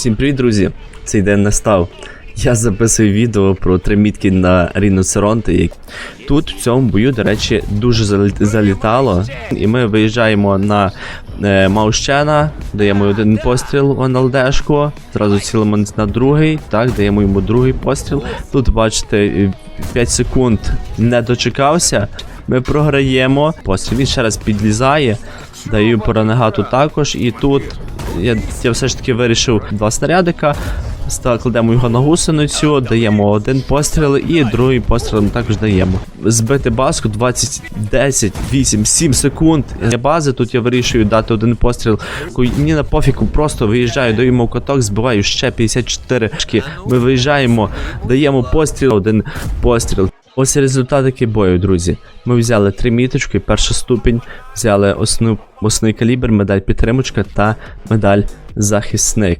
Всім привіт, друзі! Цей день настав. Я записую відео про три мітки на ріноцеронти. Тут в цьому бою, до речі, дуже залітало. І ми виїжджаємо на е, Маущена, даємо один постріл в НЛДшку, зразу цілимо на другий, так, даємо йому другий постріл. Тут, бачите, 5 секунд не дочекався. Ми програємо. Постріл він ще раз підлізає. Даю по також. І тут я, я все ж таки вирішив два снарядика. Кладемо його на гусеницю, даємо один постріл і другий постріл також даємо. Збити баску 20, 10, 8, 7 секунд. Для бази тут я вирішую дати один постріл. Мені на пофіку просто виїжджаю, в каток, збиваю ще 54 шки. Ми виїжджаємо, даємо постріл, один постріл. Ось результат який бою, друзі. Ми взяли три міточки, перша ступінь, взяли основ, основний калібр, медаль підтримочка та медаль захисник.